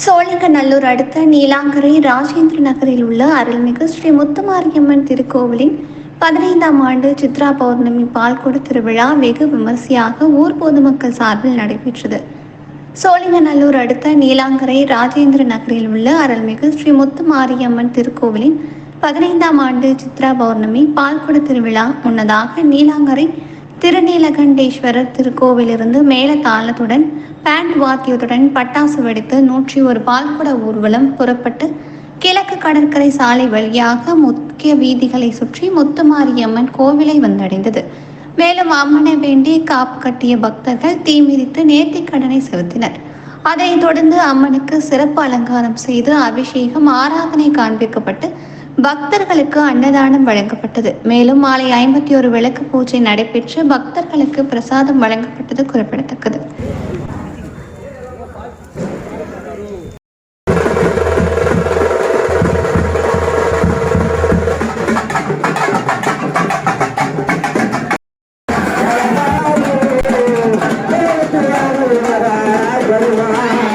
சோழிங்கநல்லூர் அடுத்த நீலாங்கரை ராஜேந்திர நகரில் உள்ள அருள்மிகு ஸ்ரீ முத்துமாரியம்மன் திருக்கோவிலின் பதினைந்தாம் ஆண்டு சித்ரா பௌர்ணமி பால்குட திருவிழா வெகு விமர்சையாக ஊர் பொதுமக்கள் சார்பில் நடைபெற்றது. சோழிங்கநல்லூர் அடுத்த நீலாங்கரை ராஜேந்திர நகரில் உள்ள அருள்மிகு ஸ்ரீ முத்துமாரியம்மன் திருக்கோவிலின் பதினைந்தாம் ஆண்டு சித்ரா பௌர்ணமி பால்குட திருவிழா முன்னதாக நீலாங்கரை திருநீலகண்டேஸ்வரர் திருக்கோவிலிருந்து மேல தாளத்துடன் பேண்ட் வாத்தியத்துடன் பட்டாசு வெடித்து நூற்றி ஒரு பால்குட ஊர்வலம் புறப்பட்டு கிழக்கு கடற்கரை சாலை வழியாக முக்கிய வீதிகளை சுற்றி முத்துமாரியம்மன் கோவிலை வந்தடைந்தது. மேலும் அம்மனை வேண்டி காப்பு கட்டிய பக்தர்கள் தீ மிதித்து நேர்த்திக் கடனை செலுத்தினர். அதைத் தொடர்ந்து அம்மனுக்கு சிறப்பு அலங்காரம் செய்து அபிஷேகம் ஆராதனை காண்பிக்கப்பட்டு பக்தர்களுக்கு அன்னதானம் வழங்கப்பட்டது. மேலும் மாலை ஐம்பத்தி ஒரு விளக்கு பூஜை நடைபெற்று பக்தர்களுக்கு பிரசாதம் வழங்கப்பட்டது குறிப்பிடத்தக்கது. Bye.